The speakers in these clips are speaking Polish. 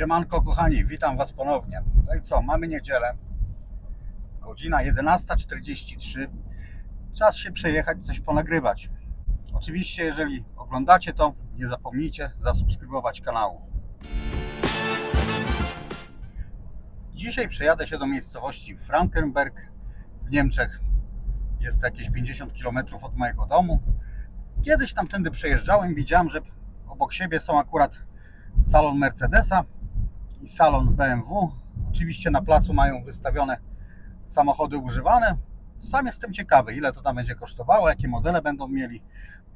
Siemanko kochani, witam Was ponownie. No i co, mamy niedzielę, godzina 11.43. Czas się przejechać, coś ponagrywać. Oczywiście, jeżeli oglądacie to, nie zapomnijcie zasubskrybować kanału. Dzisiaj przejadę się do miejscowości Frankenberg w Niemczech. Jest jakieś 50 km od mojego domu. Kiedyś tamtędy przejeżdżałem, widziałem, że obok siebie są akurat salon Mercedesa i salon BMW. Oczywiście na placu mają wystawione samochody używane. Sam jestem ciekawy, ile to tam będzie kosztowało, jakie modele będą mieli.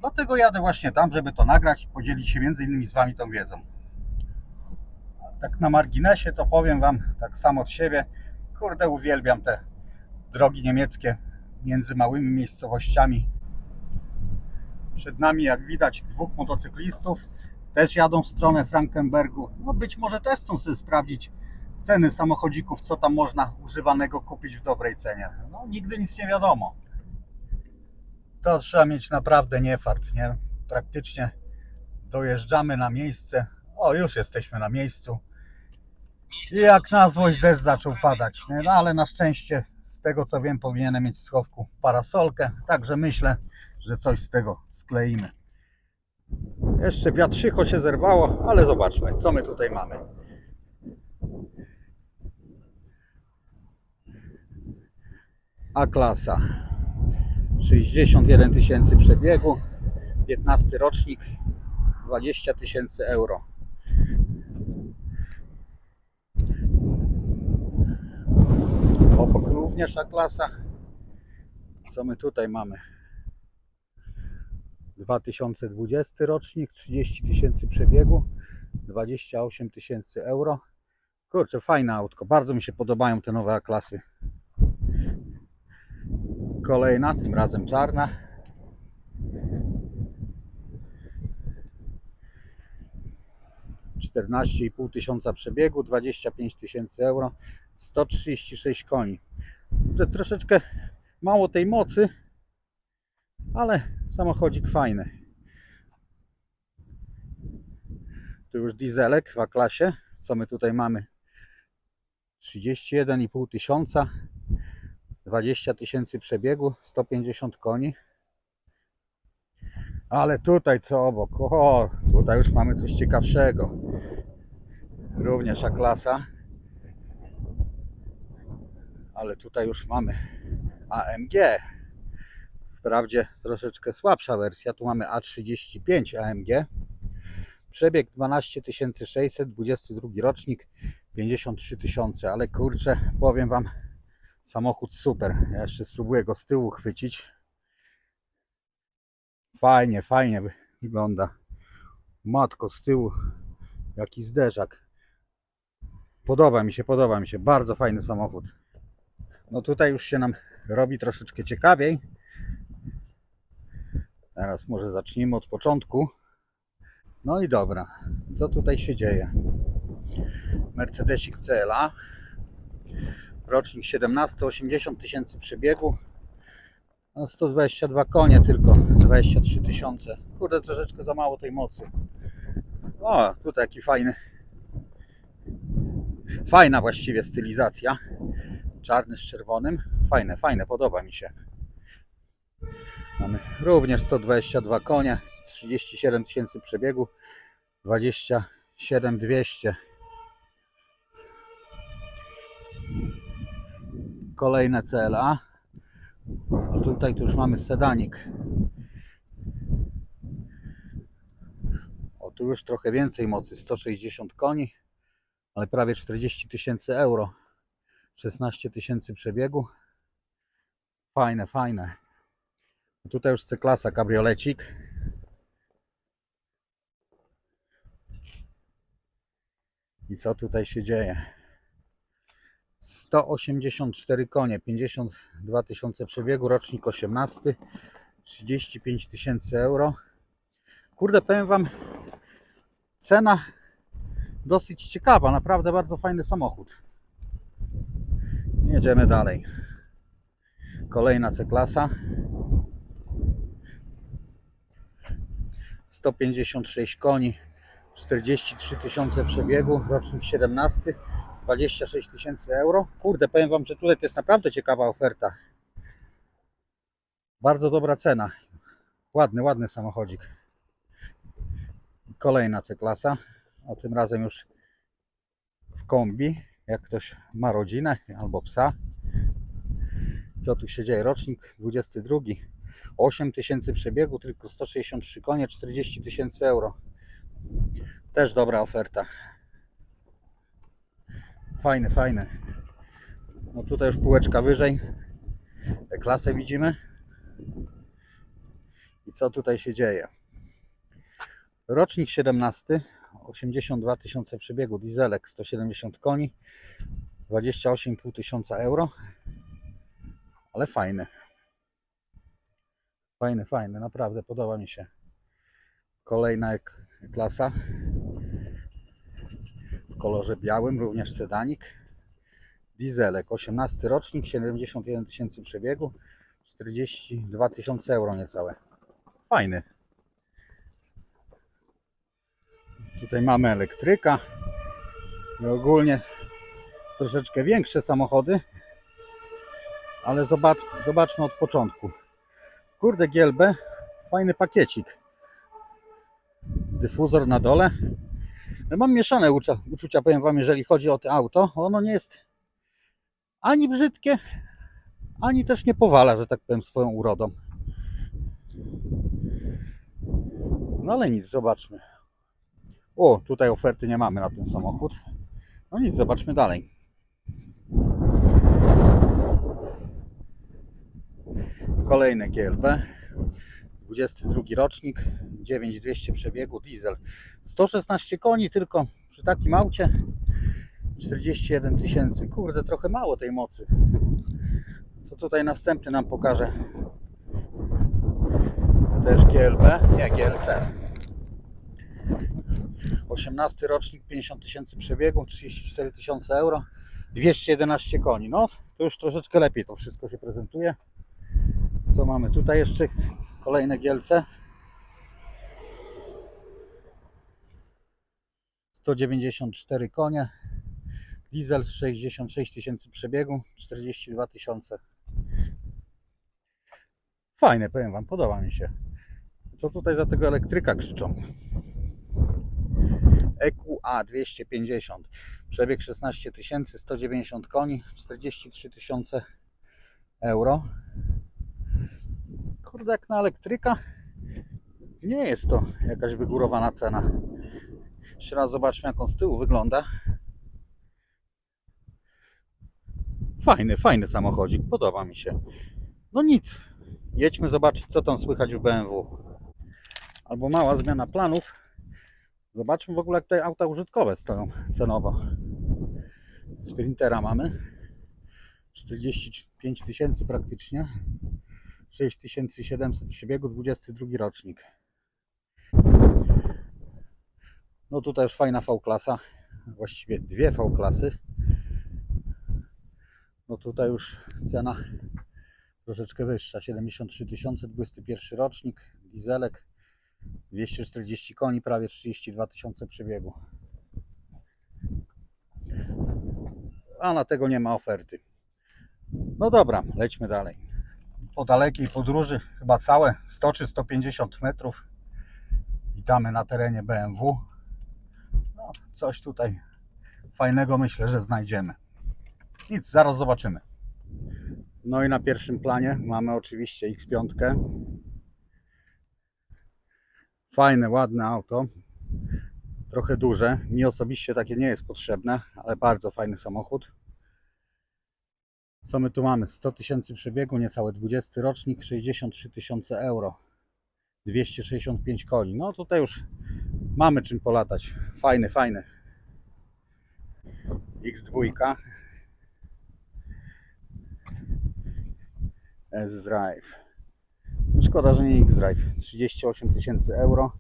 Dlatego jadę właśnie tam, żeby to nagrać i podzielić się między innymi z Wami tą wiedzą. A tak na marginesie to powiem Wam tak samo od siebie. Kurde, uwielbiam te drogi niemieckie między małymi miejscowościami. Przed nami, jak widać, dwóch motocyklistów też jadą w stronę Frankenbergu. No być może też chcą sobie sprawdzić ceny samochodzików, co tam można używanego kupić w dobrej cenie. No nigdy nic nie wiadomo. To trzeba mieć naprawdę niefart, nie? Praktycznie dojeżdżamy na miejsce. O, już jesteśmy na miejscu. I jak na złość deszcz zaczął padać, nie? No ale na szczęście, z tego co wiem, powinienem mieć w schowku parasolkę, także myślę, że coś z tego skleimy. Jeszcze wiatrzycho się zerwało, ale zobaczmy, co my tutaj mamy. A klasa 61 tysięcy przebiegu, 15 rocznik, 20 tysięcy euro. Obok również A klasa. Co my tutaj mamy? 2020 rocznik, 30 tysięcy przebiegu, 28 tysięcy euro. Kurczę, fajne autko, bardzo mi się podobają te nowe A-klasy. Kolejna, tym razem czarna. Pół tysiąca przebiegu, 25 tysięcy euro, 136 koni. Troszeczkę mało tej mocy, ale samochodzik fajny. Tu już dieselek w A-klasie. Co my tutaj mamy? 31,5 tysiąca, 20 tysięcy przebiegu, 150 koni. Ale tutaj co obok? O, tutaj już mamy coś ciekawszego. Również A-klasa. Ale tutaj już mamy AMG. Wprawdzie troszeczkę słabsza wersja. Tu mamy A35 AMG. Przebieg 12 600, 22 rocznik, 53 tysiące, ale kurczę, powiem Wam, samochód super. Ja jeszcze spróbuję go z tyłu chwycić. Fajnie, fajnie wygląda. Matko, z tyłu jaki zderzak. Podoba mi się, podoba mi się. Bardzo fajny samochód. No tutaj już się nam robi troszeczkę ciekawiej. Teraz może zacznijmy od początku. No i dobra, co tutaj się dzieje? Mercedesik CLA, rocznik 17, 80 tysięcy przebiegu, no 122 konie tylko, 23 tysiące. Kurde, troszeczkę za mało tej mocy. O, tutaj jaki fajny, fajna właściwie stylizacja, czarny z czerwonym. Fajne, fajne, podoba mi się. Mamy również 122 konie, 37 tysięcy przebiegu, 27 200. Kolejne CLA. A tutaj tu już mamy sedanik. O, tu już trochę więcej mocy, 160 koni, ale prawie 40 tysięcy euro. 16 tysięcy przebiegu. Fajne, fajne. Tutaj już C-klasa kabriolecik. I co tutaj się dzieje? 184 konie, 52 tysiące przebiegu, rocznik 18, 35 tysięcy euro. Kurde, powiem Wam, cena dosyć ciekawa, naprawdę bardzo fajny samochód. Jedziemy dalej. Kolejna C-klasa. 156 koni, 43 tysiące przebiegu, rocznik 17, 26 tysięcy euro. Kurde, powiem Wam, że tutaj to jest naprawdę ciekawa oferta. Bardzo dobra cena. Ładny, ładny samochodzik. Kolejna C-klasa, a tym razem już w kombi, jak ktoś ma rodzinę albo psa. Co tu się dzieje? Rocznik 22. 8 tysięcy przebiegu, tylko 163 konie, 40 tysięcy euro. Też dobra oferta. Fajny, fajny. No tutaj już półeczka wyżej. klasę widzimy. I co tutaj się dzieje? Rocznik 17, 82 tysiące przebiegu, dieselek 170 koni, 28,5 tysiąca euro. Ale fajny. Fajny, fajny, naprawdę podoba mi się. Kolejna klasa w kolorze białym, również sedanik. Dieselek, 18 rocznik, 71 tysięcy przebiegu, 42 tysiące euro niecałe. Fajny. Tutaj mamy elektryka i ogólnie troszeczkę większe samochody, ale zobacz, zobaczmy od początku. Kurde GLB, fajny pakiecik. Dyfuzor na dole. No mam mieszane uczucia, uczucia, powiem Wam, jeżeli chodzi o to auto. Ono nie jest ani brzydkie, ani też nie powala, że tak powiem, swoją urodą. No ale nic, zobaczmy. O, tutaj oferty nie mamy na ten samochód. No nic, zobaczmy dalej. Kolejne GLB. 22 rocznik, 9200 przebiegu, diesel. 116 koni tylko przy takim aucie. 41 tysięcy. Kurde, trochę mało tej mocy. Co tutaj następny nam pokaże? Też GLB, nie GLC. 18 rocznik, 50 tysięcy przebiegu, 34 tysiące euro, 211 koni. No, to już troszeczkę lepiej to wszystko się prezentuje. Co mamy tutaj jeszcze? Kolejne GLC. 194 konie. Diesel 66 tysięcy przebiegu, 42 tysiące. Fajne, powiem Wam, podoba mi się. Co tutaj za tego elektryka krzyczą? EQA 250, przebieg 16 tysięcy, 190 koni, 43 tysiące euro. Kurde, jak na elektryka nie jest to jakaś wygórowana cena. Jeszcze raz zobaczmy, jak on z tyłu wygląda. Fajny, fajny samochodzik, podoba mi się. No nic, jedźmy zobaczyć, co tam słychać w BMW. Albo mała zmiana planów. Zobaczmy w ogóle, jak tutaj auta użytkowe stoją cenowo. Sprintera mamy. 45 tysięcy praktycznie. 6700 przebiegu, 22 rocznik. No tutaj już fajna V-klasa. Właściwie dwie V-klasy. No tutaj już cena troszeczkę wyższa. 73 tysiące, 21 rocznik, dieselek. 240 koni, prawie 32 tysiące przebiegu. A na tego nie ma oferty. No dobra, lećmy dalej. Po dalekiej podróży, chyba całe 100 czy 150 metrów, witamy na terenie BMW. No, coś tutaj fajnego myślę, że znajdziemy. Nic, zaraz zobaczymy. No i na pierwszym planie mamy oczywiście X5. Fajne, ładne auto. Trochę duże. Mi osobiście takie nie jest potrzebne, ale bardzo fajny samochód. Co my tu mamy? 100 tysięcy przebiegu, niecałe 20 rocznik, 63 tysiące euro. 265 koni. No tutaj już mamy czym polatać. Fajny, fajny. X2. S-Drive. Szkoda, że nie X-Drive. 38 tysięcy euro.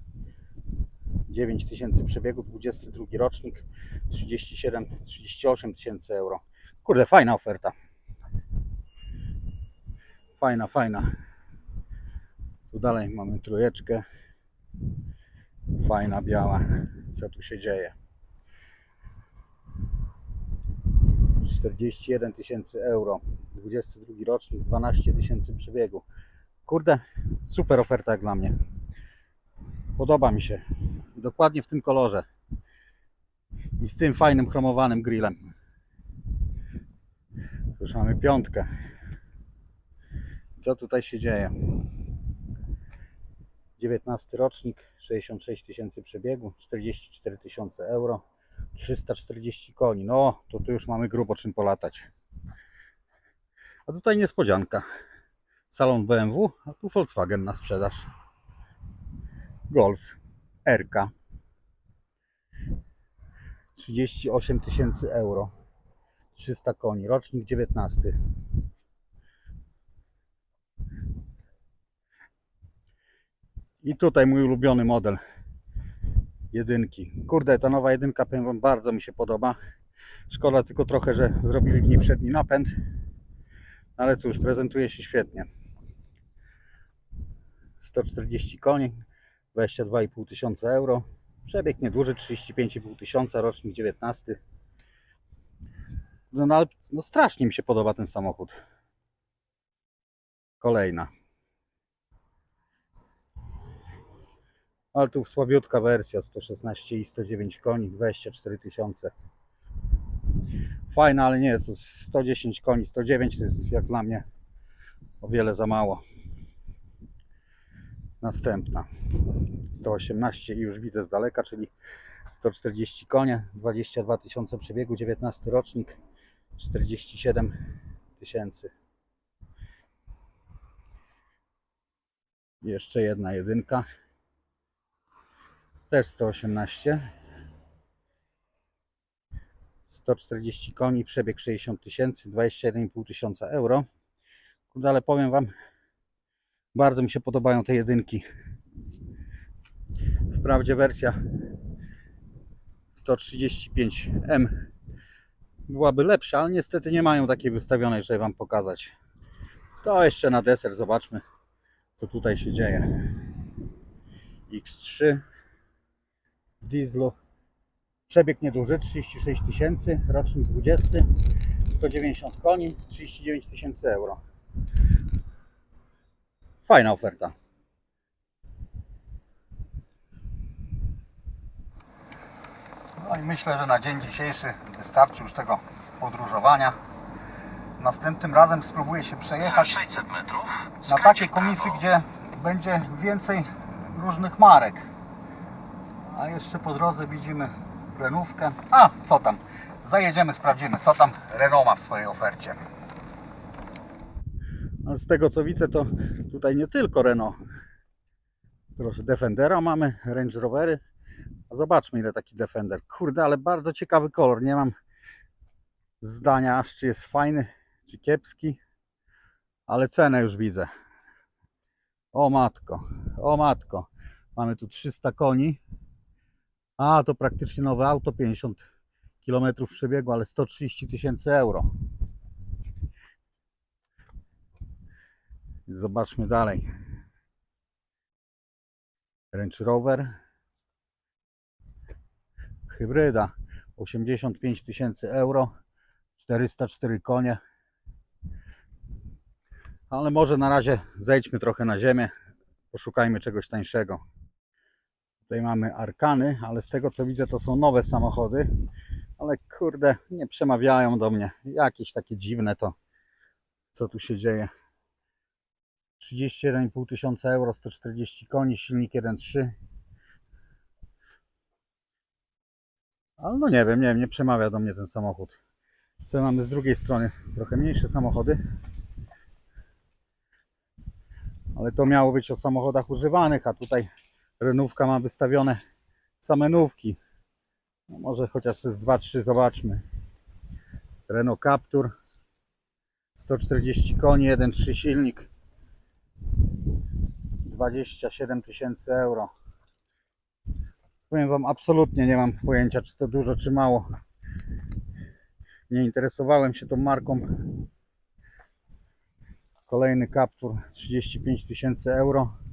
9 tysięcy przebiegu, 22 rocznik, 37, 38 tysięcy euro. Kurde, fajna oferta. Fajna, fajna. Tu dalej mamy trójeczkę. Fajna, biała. co tu się dzieje. 41 tysięcy euro, 22 rocznik, 12 tysięcy przebiegu. Kurde, super oferta jak dla mnie. Podoba mi się. Dokładnie w tym kolorze. I z tym fajnym chromowanym grillem. Tu Już mamy piątkę. Co tutaj się dzieje? 19 rocznik, 66 tysięcy przebiegu, 44 tysiące euro, 340 koni. No, to tu już mamy grubo czym polatać. A tutaj niespodzianka. Salon BMW, a tu Volkswagen na sprzedaż. Golf RK. 38 tysięcy euro. 300 koni, rocznik 19. I tutaj mój ulubiony model jedynki. Kurde, ta nowa jedynka, powiem wam, bardzo mi się podoba. Szkoda tylko trochę, że zrobili w niej przedni napęd. Ale cóż, prezentuje się świetnie. 140 koni, 22,5 tysiąca euro. Przebieg nieduży, 35,5 tysiąca, rocznik 19. No, no, no strasznie mi się podoba ten samochód. Kolejna. Ale tu słabiutka wersja 116 i 109 koni, 24 tysiące. Fajna, ale nie, to 110 koni, 109 to jest jak dla mnie o wiele za mało. Następna 118 i już widzę z daleka, czyli 140 konie, 22 tysiące przebiegu, 19 rocznik, 47 tysięcy. Jeszcze jedna jedynka. Też 118. 140 koni, przebieg 60 tysięcy, 21,5 tysiąca euro. Kurde, ale powiem Wam, bardzo mi się podobają te jedynki. Wprawdzie wersja 135M byłaby lepsza, ale niestety nie mają takiej wystawionej, żeby Wam pokazać. To jeszcze na deser zobaczmy, co tutaj się dzieje. X3 w dieslu. Przebieg nieduży, 36 tysięcy, rocznik 20, 190 koni, 39 tysięcy euro. Fajna oferta. No i myślę, że na dzień dzisiejszy wystarczy już tego podróżowania. Następnym razem spróbuję się przejechać 600 metrów na prawo. komisji, gdzie będzie więcej różnych marek. A jeszcze po drodze widzimy Renówkę. A, co tam? Zajedziemy, sprawdzimy, co tam Renault ma w swojej ofercie. No, z tego co widzę, to tutaj nie tylko Renault. Proszę, Defendera mamy, Range Rovery. A zobaczmy, ile taki Defender. Kurde, ale bardzo ciekawy kolor. Nie mam zdania, aż czy jest fajny, czy kiepski. Ale cenę już widzę. O matko, o matko. Mamy tu 300 koni. A, to praktycznie nowe auto, 50 km przebiegu, ale 130 tysięcy euro. Zobaczmy dalej. Range Rover. Hybryda. 85 tysięcy euro. 404 konie. Ale może na razie zejdźmy trochę na ziemię. Poszukajmy czegoś tańszego. Tutaj mamy Arkany, ale z tego co widzę to są nowe samochody. Ale kurde, nie przemawiają do mnie. Jakieś takie dziwne to, co tu się dzieje. 31,5 tysiąca euro, 140 koni, silnik 1.3. Ale no nie wiem, nie wiem, nie przemawia do mnie ten samochód. Co mamy z drugiej strony? Trochę mniejsze samochody. Ale to miało być o samochodach używanych, a tutaj renówka ma wystawione same nówki. No może chociaż z 2-3 zobaczmy. Renault Captur 140 koni, 1.3 silnik 27 tysięcy euro. Powiem Wam, absolutnie nie mam pojęcia, czy to dużo, czy mało. Nie interesowałem się tą marką. Kolejny Captur 35 tysięcy euro.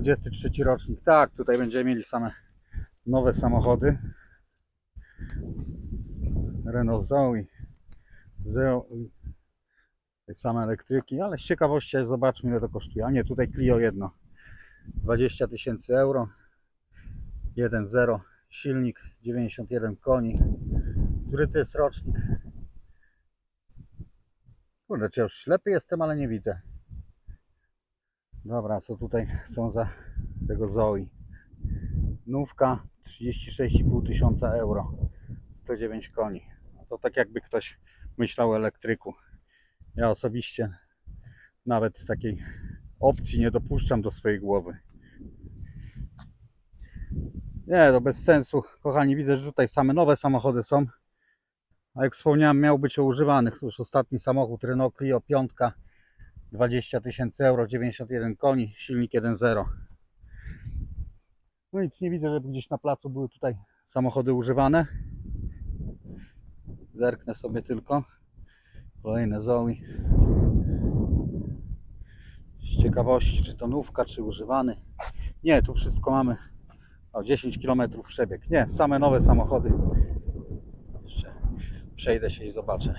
23 rocznik. Tak, tutaj będziemy mieli same nowe samochody. Renault Zoe, Zoe, te same elektryki, ale z ciekawości zobaczmy ile to kosztuje. A nie, tutaj Clio jedno. 20 tysięcy euro. 1.0 silnik 91 koni. Który to jest rocznik? Kurde, czy ja już ślepy jestem, ale nie widzę. Dobra, co tutaj są za tego Zoe? Nówka 36,5 tysiąca euro. 109 koni. No To tak jakby ktoś myślał o elektryku. Ja osobiście nawet takiej opcji nie dopuszczam do swojej głowy. Nie, to bez sensu. Kochani, widzę, że tutaj same nowe samochody są. A jak wspomniałem, miał być o używanych. To już ostatni samochód Renault Clio 5. 20 tysięcy euro, 91 koni, silnik 1.0. No nic, nie widzę, żeby gdzieś na placu były tutaj samochody używane. Zerknę sobie tylko. Kolejne Zoe. Z ciekawości, czy to nówka, czy używany. Nie, tu wszystko mamy. O, 10 km przebieg. Nie, same nowe samochody. Jeszcze przejdę się i zobaczę.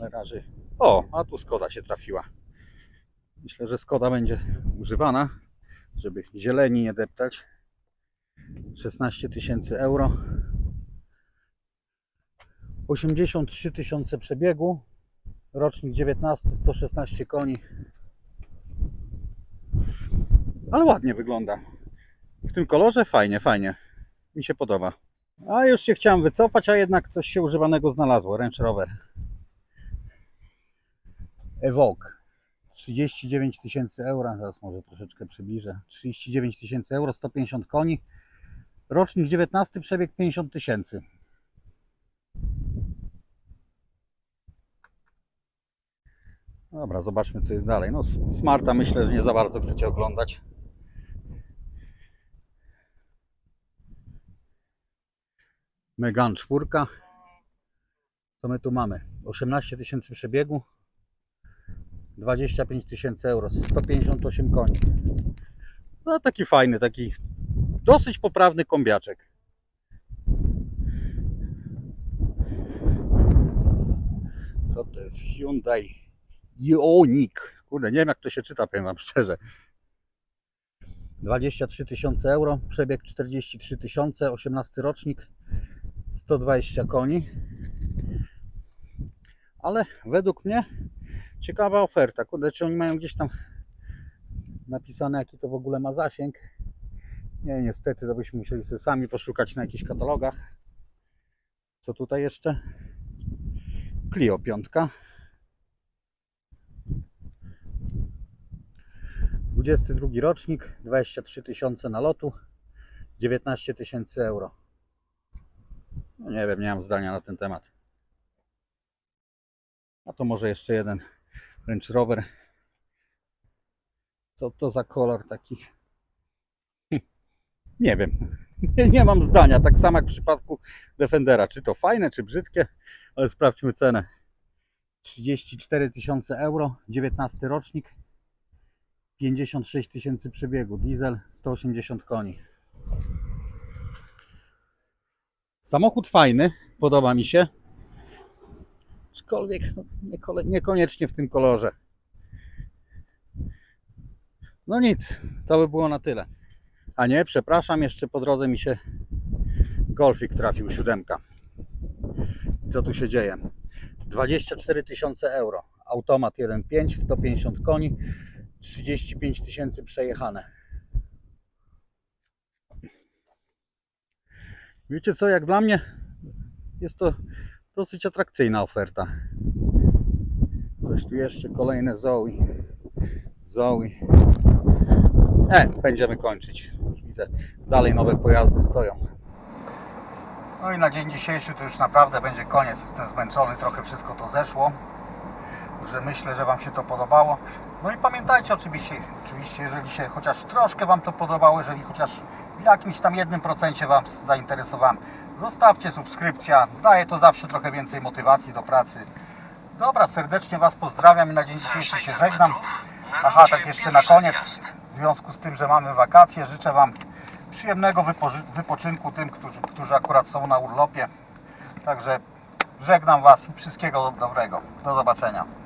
Ale raczej. O, a tu Skoda się trafiła. Myślę, że Skoda będzie używana, żeby zieleni nie deptać. 16 tysięcy euro. 83 tysiące przebiegu. Rocznik 19, 116 koni. Ale ładnie wygląda. W tym kolorze fajnie, fajnie. Mi się podoba. A już się chciałem wycofać, a jednak coś się używanego znalazło. Range Rover. Evoque. 39 tysięcy euro. Zaraz może troszeczkę przybliżę. 39 tysięcy euro, 150 koni. Rocznik 19, przebieg 50 tysięcy. Dobra, zobaczmy co jest dalej. No, Smarta myślę, że nie za bardzo chcecie oglądać. Megan 4. Co my tu mamy? 18 tysięcy przebiegu. 25 tysięcy euro. 158 koni. No taki fajny, taki dosyć poprawny kombiaczek. Co to jest? Hyundai Ioniq. Kurde, nie wiem jak to się czyta, powiem wam szczerze. 23 tysiące euro, przebieg 43 tysiące, 18 rocznik, 120 koni. Ale według mnie ciekawa oferta. Kurde, czy oni mają gdzieś tam napisane jaki to w ogóle ma zasięg? Nie, niestety to byśmy musieli sobie sami poszukać na jakichś katalogach. Co tutaj jeszcze? Clio 5. 22 rocznik, 23 tysiące nalotu, 19 tysięcy euro. No nie wiem, nie mam zdania na ten temat. A to może jeszcze jeden Range Rover. Co to za kolor taki? Nie wiem. Nie, nie mam zdania. Tak samo jak w przypadku Defendera. Czy to fajne, czy brzydkie, ale sprawdźmy cenę. 34 tysiące euro, 19 rocznik, 56 tysięcy przebiegu, diesel 180 koni. Samochód fajny, podoba mi się. Aczkolwiek no, niekoniecznie w tym kolorze. No nic, to by było na tyle. A nie, przepraszam, jeszcze po drodze mi się Golfik trafił, siódemka. Co tu się dzieje? 24 tysiące euro. Automat 1.5, 150 koni, 35 tysięcy przejechane. Wiecie co, jak dla mnie jest to dosyć atrakcyjna oferta. Coś tu jeszcze, kolejne Zoe. Zoe. E, będziemy kończyć. Już Widzę, dalej nowe pojazdy stoją. No i na dzień dzisiejszy to już naprawdę będzie koniec. Jestem zmęczony, trochę wszystko to zeszło. Także myślę, że Wam się to podobało. No i pamiętajcie oczywiście, oczywiście, jeżeli się chociaż troszkę Wam to podobało, jeżeli chociaż w jakimś tam jednym procencie Wam zainteresowałem, zostawcie subskrypcja. Daje to zawsze trochę więcej motywacji do pracy. Dobra, serdecznie Was pozdrawiam i na dzień dzisiejszy się 600 żegnam. Aha, tak jeszcze na koniec, w związku z tym, że mamy wakacje, życzę Wam przyjemnego wypoczynku tym, którzy, którzy akurat są na urlopie. Także żegnam Was i wszystkiego dobrego. Do zobaczenia.